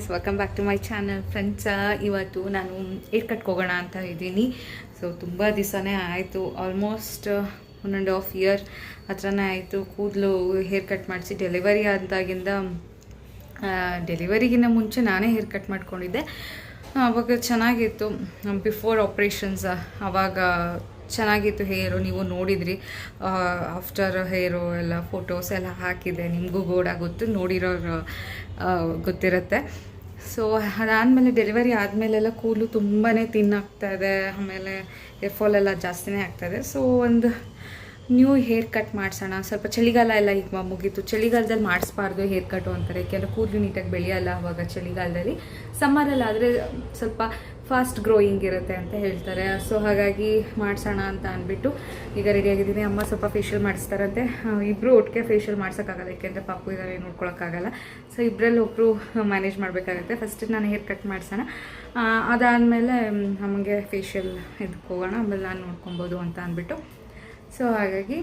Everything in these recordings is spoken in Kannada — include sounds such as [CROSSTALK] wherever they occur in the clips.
Guys welcome back to my channel friends ಇವತ್ತು ನಾನು ಏರ್ ಕಟ್ಗೆ ಹೋಗೋಣ ಅಂತ ಇದ್ದೀನಿ. ಸೊ ತುಂಬ ದಿವಸನೇ ಆಯಿತು. Almost one and half year ಹತ್ರನೇ ಆಯಿತು. ಕೂದಲು ಹೇರ್ ಕಟ್ ಮಾಡಿಸಿ ಡೆಲಿವರಿ ಆದಾಗಿಂದ ಡೆಲಿವರಿಗಿಂತ ಮುಂಚೆ ನಾನೇ ಹೇರ್ ಕಟ್ ಮಾಡ್ಕೊಂಡಿದ್ದೆ. ಆವಾಗ ಚೆನ್ನಾಗಿತ್ತು. ಬಿಫೋರ್ ಆಪ್ರೇಷನ್ಸ್ ಆವಾಗ ಚೆನ್ನಾಗಿತ್ತು ಹೇರು ನೀವು ನೋಡಿದ್ರಿ. ಆಫ್ಟರ್ ಹೇರು ಎಲ್ಲ ಫೋಟೋಸ್ ಎಲ್ಲ ಹಾಕಿದೆ ನಿಮಗೂ ಗೋಡಾಗುತ್ತೆ ಗೊತ್ತು. ನೋಡಿರೋರು ಗೊತ್ತಿರುತ್ತೆ. ಸೊ ಅದಾದಮೇಲೆ ಡೆಲಿವರಿ ಆದಮೇಲೆಲ್ಲ ಕೂದಲು ತುಂಬಾ ತಿನ್ನಾಗ್ತಾ ಇದೆ. ಆಮೇಲೆ ಹೇರ್ ಫಾಲ್ ಎಲ್ಲ ಜಾಸ್ತಿನೇ ಆಗ್ತಾಯಿದೆ ಸೊ ಒಂದು ನ್ಯೂ ಹೇರ್ ಕಟ್ ಮಾಡಿಸೋಣ. ಸ್ವಲ್ಪ ಚಳಿಗಾಲ ಎಲ್ಲ ಈಗ ಮುಗೀತು. ಚಳಿಗಾಲದಲ್ಲಿ ಮಾಡಿಸ್ಬಾರ್ದು ಹೇರ್ ಕಟ್ಟು ಅಂತಾರೆ. ಯಾಕೆಂದರೆ ಕೂದಲು ನೀಟಾಗಿ ಬೆಳೆಯಲ್ಲ ಅವಾಗ ಚಳಿಗಾಲದಲ್ಲಿ. ಸಮ್ಮರಲ್ಲಿ ಆದರೆ ಸ್ವಲ್ಪ ಫಾಸ್ಟ್ ಗ್ರೋಯಿಂಗ್ ಇರುತ್ತೆ ಅಂತ ಹೇಳ್ತಾರೆ. ಸೊ ಹಾಗಾಗಿ ಮಾಡಿಸೋಣ ಅಂತ ಅಂದ್ಬಿಟ್ಟು ಈಗ ರೆಡಿ ಆಗಿದ್ದೀನಿ. ಅಮ್ಮ ಸ್ವಲ್ಪ ಫೇಶಿಯಲ್ ಮಾಡಿಸ್ತಾರಂತೆ. ಇಬ್ಬರು ಒಟ್ಟಿಗೆ ಫೇಶಿಯಲ್ ಮಾಡ್ಸೋಕ್ಕಾಗಲ್ಲ. ಯಾಕೆಂದರೆ ಪಾಪು ಇದ್ದಾರೆ ನೋಡ್ಕೊಳಕ್ಕಾಗಲ್ಲ. ಸೊ ಇಬ್ಬರಲ್ಲಿ ಒಬ್ಬರು ಮ್ಯಾನೇಜ್ ಮಾಡಬೇಕಾಗುತ್ತೆ. ಫಸ್ಟ್ ನಾನು ಹೇರ್ ಕಟ್ ಮಾಡಿಸೋಣ. ಅದಾದಮೇಲೆ ನಮಗೆ ಫೇಶಿಯಲ್ ಇದಕ್ಕೆ ಹೋಗೋಣ. ಆಮೇಲೆ ನಾನು ನೋಡ್ಕೊಬೋದು ಅಂತ ಅಂದ್ಬಿಟ್ಟು. ಸೊ ಹಾಗಾಗಿ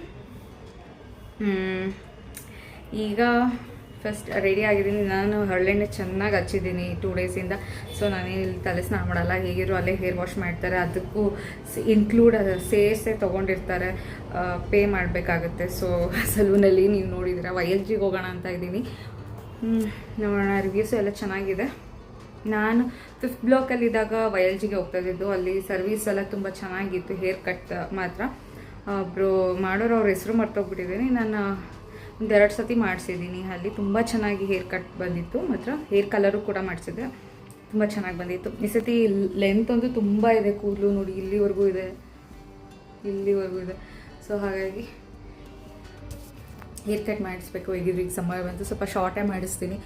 ಈಗ ಫಸ್ಟ್ ರೆಡಿ ಆಗಿದ್ದೀನಿ. ನಾನು ಹರಳೆಣ್ಣೆ ಚೆನ್ನಾಗಿ ಹಚ್ಚಿದ್ದೀನಿ ಟೂ ಡೇಸಿಂದ ಸೊ ನಾನೇನು ಇಲ್ಲಿ ತಲೆ ಸ್ನಾನ ಮಾಡಲ್ಲ. ಹೇಗಿದ್ರು ಅಲ್ಲೇ ಹೇರ್ ವಾಶ್ ಮಾಡ್ತಾರೆ. ಅದಕ್ಕೂ ಇನ್ಕ್ಲೂಡ್ ಸೇರಿಸೇ ತೊಗೊಂಡಿರ್ತಾರೆ. ಪೇ ಮಾಡಬೇಕಾಗುತ್ತೆ. ಸೊ [LAUGHS] ಸಲೂನಲ್ಲಿ ನೀವು ನೋಡಿದಿರ. ವೈ ಎಲ್ ಜಿಗೆ ಹೋಗೋಣ ಅಂತ ಇದ್ದೀನಿ. ನೋಡೋಣ. ರಿವ್ಯೂಸು ಎಲ್ಲ ಚೆನ್ನಾಗಿದೆ. ನಾನು ಫಿಫ್ತ್ ಬ್ಲಾಕಲ್ಲಿದ್ದಾಗ ವೈ ಎಲ್ ಜಿಗೆ ಹೋಗ್ತಾ ಇದ್ದಿದ್ದು. ಅಲ್ಲಿ ಸರ್ವಿಸ್ ಎಲ್ಲ ತುಂಬ ಚೆನ್ನಾಗಿತ್ತು. ಹೇರ್ ಕಟ್ ಮಾತ್ರ. ಒಬ್ಬರು ಮಾಡೋರು ಅವ್ರ ಹೆಸರು ಮರ್ತೋಗ್ಬಿಟ್ಟಿದ್ದೀನಿ. ನಾನು ಒಂದೆರಡು ಸತಿ ಮಾಡಿಸಿದ್ದೀನಿ. ಅಲ್ಲಿ ತುಂಬ ಚೆನ್ನಾಗಿ ಹೇರ್ ಕಟ್ ಬಂದಿತ್ತು. ಮಾತ್ರ ಹೇರ್ ಕಲರು ಕೂಡ ಮಾಡಿಸಿದ್ದೆ. ತುಂಬ ಚೆನ್ನಾಗಿ ಬಂದಿತ್ತು. ಈ ಸತಿ ಲೆಂತ್ ಅಂತೂ ತುಂಬ ಇದೆ. ಕೂದಲು ನೋಡಿ, ಇಲ್ಲಿವರೆಗೂ ಇದೆ. ಇಲ್ಲಿವರೆಗೂ ಇದೆ. ಸೊ ಹಾಗಾಗಿ ಹೇರ್ ಕಟ್ ಮಾಡಿಸ್ಬೇಕು. ಈಗ ಸಮಯ ಬಂತು. ಸ್ವಲ್ಪ ಶಾರ್ಟೇ ಮಾಡಿಸ್ತೀನಿ.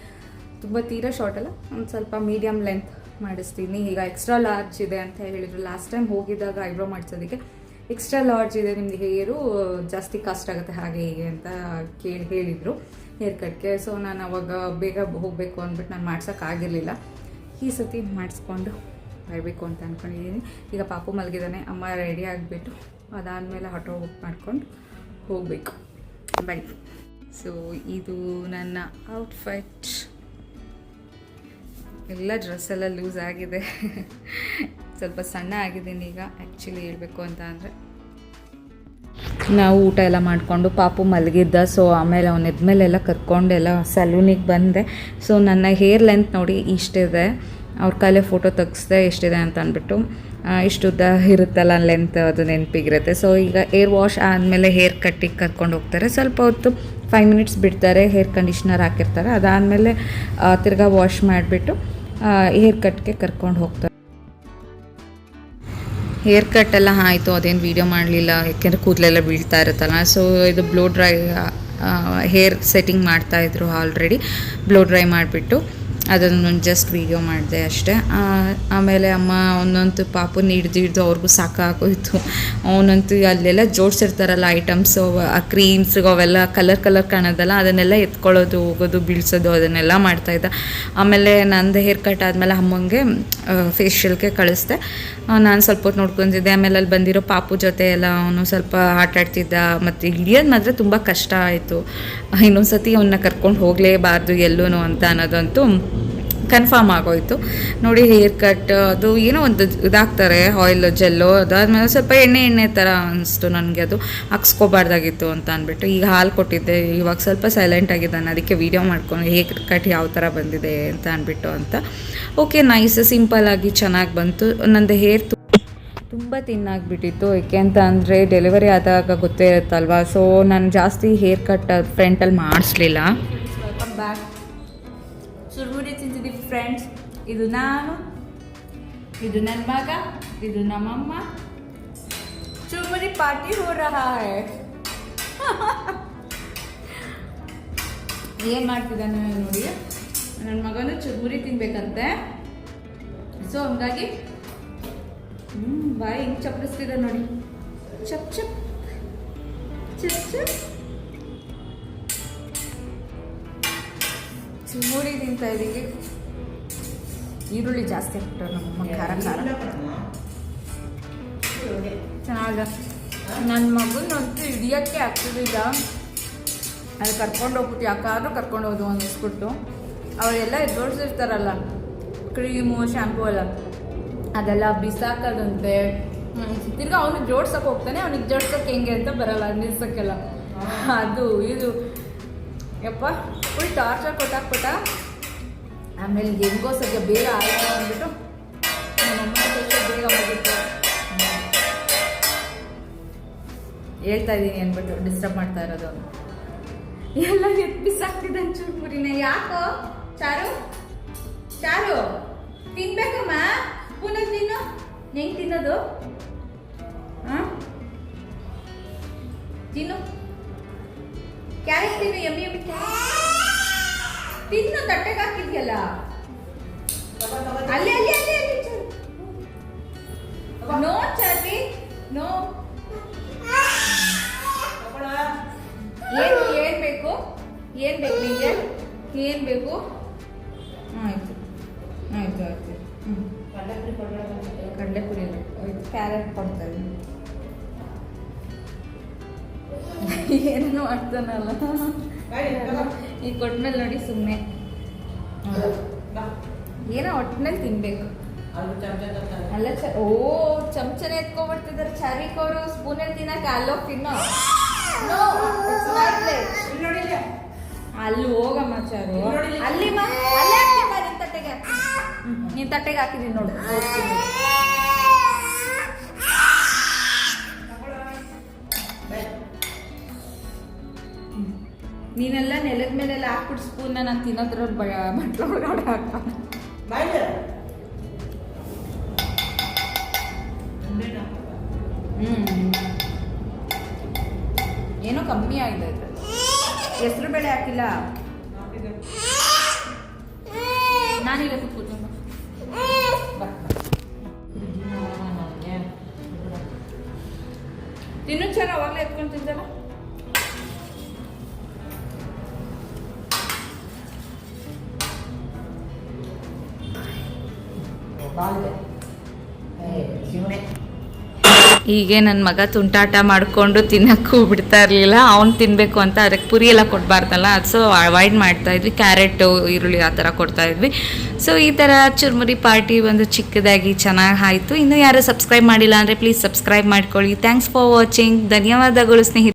ತುಂಬ ತೀರಾ ಶಾರ್ಟ್ ಅಲ್ಲ, ಒಂದು ಸ್ವಲ್ಪ ಮೀಡಿಯಮ್ ಲೆಂತ್ ಮಾಡಿಸ್ತೀನಿ. ಈಗ ಎಕ್ಸ್ಟ್ರಾ ಲಾರ್ಜ್ ಇದೆ ಅಂತ ಹೇಳಿದರು. ಲಾಸ್ಟ್ ಟೈಮ್ ಹೋಗಿದ್ದಾಗ ಐಬ್ರೋ ಮಾಡಿಸೋದಕ್ಕೆ ಎಕ್ಸ್ಟ್ರಾ ಲಾರ್ಜ್ ಇದೆ ನಿಮ್ದು ಹೇರು, ಜಾಸ್ತಿ ಕಾಸ್ಟ್ ಆಗುತ್ತೆ ಹಾಗೆ ಹೀಗೆ ಅಂತ ಕೇಳಿ ಹೇಳಿದರು ಹೇರ್ ಕಟ್ಗೆ ಸೊ ನಾನು ಅವಾಗ ಬೇಗ ಹೋಗಬೇಕು ಅಂದ್ಬಿಟ್ಟು ನಾನು ಮಾಡ್ಸೋಕ್ಕಾಗಿರಲಿಲ್ಲ ಈ ಸತಿ ಮಾಡಿಸ್ಕೊಂಡು ಬರಬೇಕು ಅಂತ ಅಂದ್ಕೊಂಡಿದ್ದೀನಿ ಈಗ ಪಾಪು ಮಲಗಿದ್ದಾನೆ ಅಮ್ಮ ರೆಡಿ ಆಗಿಬಿಟ್ಟು ಅದಾದಮೇಲೆ ಆಟೋ ಬುಕ್ ಮಾಡ್ಕೊಂಡು ಹೋಗಬೇಕು. ಬನ್ನಿ ಸೊ ಇದು ನನ್ನ ಔಟ್ಫಿಟ್ ಎಲ್ಲ ಡ್ರೆಸ್ಸೆಲ್ಲ ಲೂಸ್ ಆಗಿದೆ. ಸ್ವಲ್ಪ ಸಣ್ಣ ಆಗಿದ್ದೀನಿ ಈಗ ಆ್ಯಕ್ಚುಲಿ ಹೇಳಬೇಕು ಅಂತ ಅಂದರೆ. ನಾವು ಊಟ ಎಲ್ಲ ಮಾಡಿಕೊಂಡು ಪಾಪು ಮಲಗಿದ್ದ ಸೊ ಆಮೇಲೆ ಅವನ ಎದ್ಮೇಲೆಲ್ಲ ಕರ್ಕೊಂಡೆಲ್ಲ ಸಲೂನಿಗೆ ಬಂದೆ. ಸೊ ನನ್ನ ಹೇರ್ ಲೆಂತ್ ನೋಡಿ ಇಷ್ಟಿದೆ. ಅವ್ರ ಕಾಲೇ ಫೋಟೋ ತೆಗೆಸ್ದೆ ಎಷ್ಟಿದೆ ಅಂತ ಅಂದ್ಬಿಟ್ಟು ಆ, ಇಷ್ಟು ಉದ್ದ ಇರುತ್ತಲ್ಲ ಲೆಂತ್ ಅದು ನೆನಪಿಗಿರುತ್ತೆ. ಸೊ ಈಗ ಏರ್ ವಾಶ್ ಆದಮೇಲೆ ಹೇರ್ ಕಟ್ಟಿಗೆ ಕರ್ಕೊಂಡು ಹೋಗ್ತಾರೆ. ಸ್ವಲ್ಪ ಹೊತ್ತು ಫೈವ್ ಮಿನಿಟ್ಸ್ ಬಿಡ್ತಾರೆ ಹೇರ್ ಕಂಡೀಷ್ನರ್ ಹಾಕಿರ್ತಾರೆ. ಅದಾದಮೇಲೆ ತಿರ್ಗಾ ವಾಶ್ ಮಾಡಿಬಿಟ್ಟು ಹೇರ್ ಕಟ್ಗೆ ಕರ್ಕೊಂಡು ಹೋಗ್ತಾರೆ. ಹೇರ್ ಕಟ್ ಎಲ್ಲ ಆಯಿತು, ಅದೇನು ವೀಡಿಯೋ ಮಾಡಲಿಲ್ಲ, ಯಾಕೆಂದರೆ ಕೂದಲೆಲ್ಲ ಬೀಳ್ತಾ ಇರುತ್ತಲ್ಲ. ಸೊ ಇದು ಬ್ಲೋ ಡ್ರೈ ಹೇರ್ ಸೆಟ್ಟಿಂಗ್ ಮಾಡ್ತಾಯಿದ್ರು ಆಲ್ರೆಡಿ ಬ್ಲೋ ಡ್ರೈ ಮಾಡಿಬಿಟ್ಟು. ಅದನ್ನು ಜಸ್ಟ್ ವೀಡಿಯೋ ಮಾಡಿದೆ ಅಷ್ಟೇ. ಆಮೇಲೆ ಅಮ್ಮ ಒಂದೊಂದು ಪಾಪುನ ಹಿಡ್ದು ಹಿಡ್ದು ಅವ್ರಿಗೂ ಸಾಕಾಗೋಯ್ತು. ಅವನಂತೂ ಅಲ್ಲೆಲ್ಲ ಜೋಡಿಸಿರ್ತಾರಲ್ಲ ಐಟಮ್ಸು ಆ ಕ್ರೀಮ್ಸ್ ಅವೆಲ್ಲ ಕಲರ್ ಕಲರ್ ಕಾಣೋದಲ್ಲ, ಅದನ್ನೆಲ್ಲ ಎತ್ಕೊಳ್ಳೋದು, ಹೋಗೋದು, ಬೀಳ್ಸೋದು, ಅದನ್ನೆಲ್ಲ ಮಾಡ್ತಾಯಿದ್ದ ಆಮೇಲೆ ನಂದು ಹೇರ್ ಕಟ್ ಆದಮೇಲೆ ಅಮ್ಮಂಗೆ ಫೇಶಿಯಲ್ಗೆ ಕಳಿಸ್ದೆ. ನಾನು ಸ್ವಲ್ಪ ಹೊತ್ತು ನೋಡ್ಕೊಂತಿದ್ದೆ ಆಮೇಲೆ ಅಲ್ಲಿ ಬಂದಿರೋ ಪಾಪು ಜೊತೆ ಎಲ್ಲ ಅವನು ಸ್ವಲ್ಪ ಆಟ ಆಡ್ತಿದ್ದ ಮತ್ತು ಹಿಡಿಯೋದು ಮಾತ್ರ ತುಂಬ ಕಷ್ಟ ಆಯಿತು. ಇನ್ನೊಂದು ಸತಿ ಅವನ್ನ ಕರ್ಕೊಂಡು ಹೋಗಲೇಬಾರ್ದು ಎಲ್ಲೂ ಅಂತ ಅನ್ನೋದಂತೂ ಕನ್ಫರ್ಮ್ ಆಗೋಯ್ತು. ನೋಡಿ, ಹೇರ್ ಕಟ್, ಅದು ಏನೋ ಒಂದು ಇದಾಗ್ತಾರೆ, ಆಯಿಲ್, ಜೆಲ್ಲು, ಅದಾದಮೇಲೆ ಸ್ವಲ್ಪ ಎಣ್ಣೆ ಎಣ್ಣೆ ಥರ ಅನಿಸ್ತು ನನಗೆ ಅದು. ಹಾಕ್ಸ್ಕೋಬಾರ್ದಾಗಿತ್ತು ಅಂತ ಅಂದ್ಬಿಟ್ಟು ಈಗ ಹಾಲು ಕೊಟ್ಟಿದ್ದೆ, ಇವಾಗ ಸ್ವಲ್ಪ ಸೈಲೆಂಟ್ ಆಗಿದ್ದಾನೆ, ಅದಕ್ಕೆ ವೀಡಿಯೋ ಮಾಡ್ಕೊಂಡು ಹೇರ್ ಕಟ್ ಯಾವ ಥರ ಬಂದಿದೆ ಅಂತ ಅಂದ್ಬಿಟ್ಟು ಅಂತ. ಓಕೆ ನೈಸ್ ಸಿಂಪಲ್ ಆಗಿ ಚೆನ್ನಾಗಿ ಬಂತು. ನಂದು ಹೇರ್ ತುಂಬ ತಿನ್ನಾಗ್ಬಿಟ್ಟಿತ್ತು. ಏಕೆ ಅಂತ ಅಂದರೆ ಡೆಲಿವರಿ ಆದಾಗ ಗೊತ್ತೇ ಇರುತ್ತಲ್ವಾ? ಸೊ ನಾನು ಜಾಸ್ತಿ ಹೇರ್ ಕಟ್ ಫ್ರಂಟಲ್ಲಿ ಮಾಡಿಸ್ಲಿಲ್ಲ. ಬ್ಯಾಕ್ ಸುರ್ಮುರಿ ತಿಂತಿದ್ದೀವಿ ಫ್ರೆಂಡ್ಸ್ ಇದು ನಾನು ಇದು ನನ್ನ ಮಗ ಇದು ನಮ್ಮಮ್ಮ ಚುರುಮುರಿ ಪಾರ್ಟಿ ಹೋ ಏನು ಮಾಡ್ತಿದ್ದಾನೆ ನೋಡಿ ನನ್ನ ಮಗನು ಚುರುಮುರಿ ತಿನ್ಬೇಕಂತೆ ಸೊ ಹಂಗಾಗಿ ಹ್ಞೂ ಬಾಯಿ ಹಿಂಗೆ ಚಪ್ಪರಿಸ್ತಿದ್ದ ನೋಡಿ ಚಪ್ ಚಪ್ ಚಪ್ ಚಪ್ ಚುರುಮುರಿ ತಿಂತಾ ಇದ್ದೀವಿ ಈರುಳ್ಳಿ ಜಾಸ್ತಿ ಹಾಕ್ಬಿಟ್ರು ನಮ್ಮಮ್ಮ ಖಾರ ಖಾರ ಚೆನ್ನಾಗ. ನನ್ನ ಮಗನಂತೂ ಹಿಡಿಯೋಕ್ಕೆ ಆಗ್ತಿದ್ದಿಲ್ಲ ಅಲ್ಲಿ ಕರ್ಕೊಂಡು ಹೋಗ್ಬಿಟ್ಟು ಯಾಕಾದ್ರೂ ಕರ್ಕೊಂಡು ಹೋದು ಅನ್ನಿಸ್ಬಿಟ್ಟು. ಅವರೆಲ್ಲ ಎದ್ದೋಡ್ಸಿರ್ತಾರಲ್ಲ ಕ್ರೀಮು ಶ್ಯಾಂಪೂ ಎಲ್ಲ. ಅದೆಲ್ಲ ಬಿಸಾಕೋದಂತೆ. ತಿರ್ಗ ಅವನಿಗೆ ಜೋಡ್ಸಕ್ಕೆ ಹೋಗ್ತಾನೆ, ಅವ್ನಿಗೆ ಜೋಡ್ಸಕ್ಕೆ ಹೆಂಗೆ ಅಂತ ಬರಲ್ಲ, ನಿಲ್ಸಕ್ಕೆಲ್ಲ. ಅದು, ಇದು. ಯಪ್ಪ. ಫುಲ್ ಟಾರ್ಚರ್ ಕೊಟ್ಟಾಕ್ಬಿಟ್ಟ ಆಮೇಲೆ ಹೆಂಗೋ ಸದ್ಯ ಬೇಗ ಆಯ್ತು ಅಂದ್ಬಿಟ್ಟು ನಮ್ಮಮ್ಮ ಬೇಗ ಹೋಗಿತ್ತು. ಹೇಳ್ತಾ ಇದ್ದೀನಿ ಅಂದ್ಬಿಟ್ಟು ಡಿಸ್ಟರ್ಬ್ ಮಾಡ್ತಾ ಇರೋದು. ಎಲ್ಲ ಎತ್ ಬಿಸಾಕ್ತಿದ್ದಾನೆ ಚೂರ್ಪುರಿನ ಯಾಕೋ? ಚಾರು? ಚಾರು, ತಿನ್ಬೇಕಮ್ಮ? ಪುನಃ ತಿನ್ನು ಹೆಂಗ್ ತಿನ್ನೋದು? ಹಾಂ ತಿನ್ನು. ಕ್ಯಾರೆಟ್ ತಿನ್ನು, ಎಮ್ಮಿ ಎಮ್ಮಿ ತಿನ್ನು ತಟ್ಟೆಗೆ ಹಾಕಿದ್ಯಲ್ಲ? ಅಲ್ಲಿ ಅಲ್ಲಿ ಅಲ್ಲಿ. ನೋ ಚಾತಿ ನೋ ಏನು ಏನ್ ಬೇಕು? ಏನ್ ಬೇಕು ನಿಂಗೆ? ಏನ್ ಬೇಕು? ಆಯ್ತು. ಆಯ್ತು ಆಯ್ತು. ಹ್ಮ್. ಕಡಲೆಪುರಿ ಆಯ್ತು ಕ್ಯಾರೆಟ್ ಕೊಡ್ತಾರೆ ಇದ್ದೀನಿ ಅರ್ಥನಲ್ಲ ಮಾಡ್ತಾನಲ್ಲ. ಈಗ ಕೊಟ್ಮೇಲೆ ನೋಡಿ ಸುಮ್ಮನೆ ಏನೋ ಒಟ್ಟಿನಲ್ಲಿ ತಿನ್ಬೇಕು. ಅಲ್ಲ ಚ ಓ ಚಮಚನೆ ಎತ್ಕೊಂಡ್ಬಿಡ್ತಿದ್ದಾರೆ ಚಾರಿಕ್ ಅವರು ಸ್ಪೂನಲ್ಲಿ ತಿನ್ನಕ್ಕೆ ಅಲ್ಲೋಗಿ ತಿನ್ನೋ. ಅಲ್ಲಿ ಹೋಗಮ್ಮ ಚಾರು ಅಲ್ಲಿ ನಿನ್ ತಟ್ಟೆಗೆ. ನಿನ್ ತಟ್ಟೆಗೆ ಹಾಕಿದೀನಿ ನೋಡು. ನೀನೆಲ್ಲ ನೆಲದ ಮೇಲೆಲ್ಲ ಹಾಕ್ಬಿಟ್ಟು ಸ್ಪೂನ್ ನಾನು ತಿನ್ನೋದ್ರ ಬಟ್ಲ ಒಳಗಡೆ ಹಾಕ ಹ್ಮ್. ಏನೋ ಕಮ್ಮಿ ಆಗಿದೆ ಹೆಸರು ಬೇಳೆ ಹಾಕಿಲ್ಲ? ನಾನೀಗ ಕೂತ್ಕೊಂಡು ಬಾ. ತಿನ್ನು ಚೆನ್ನಾಗಿ ಅವಾಗಲೇ ಎತ್ಕೊಂಡು ತಿಂತಲ್ಲ? ಹೀಗೆ ನನ್ನ ಮಗ ತುಂಟಾಟ ಮಾಡಿಕೊಂಡು ತಿನ್ನೋಕ್ಕೂ ಬಿಡ್ತಾ ಇರಲಿಲ್ಲ. ಅವ್ನು ತಿನ್ನಬೇಕು ಅಂತ ಅದಕ್ಕೆ ಪುರಿ ಎಲ್ಲ ಕೊಡಬಾರ್ದಲ್ಲ. ಅದು ಸೊ ಅವಾಯ್ಡ್ ಮಾಡ್ತಾ ಇದ್ವಿ. ಕ್ಯಾರೆಟು, ಈರುಳ್ಳಿ ಆ ಥರ ಕೊಡ್ತಾ ಇದ್ವಿ. ಸೊ ಈ ಥರ ಚುರ್ಮುರಿ ಪಾರ್ಟಿ ಒಂದು ಚಿಕ್ಕದಾಗಿ ಚೆನ್ನಾಗಿ ಆಯಿತು. ಇನ್ನು ಯಾರು ಸಬ್ಸ್ಕ್ರೈಬ್ ಮಾಡಿಲ್ಲ ಅಂದರೆ ಪ್ಲೀಸ್ ಸಬ್ಸ್ಕ್ರೈಬ್ ಮಾಡ್ಕೊಳ್ಳಿ. ಥ್ಯಾಂಕ್ಸ್ ಫಾರ್ ವಾಚಿಂಗ್ ಧನ್ಯವಾದಗಳು ಸ್ನೇಹಿತರೆ.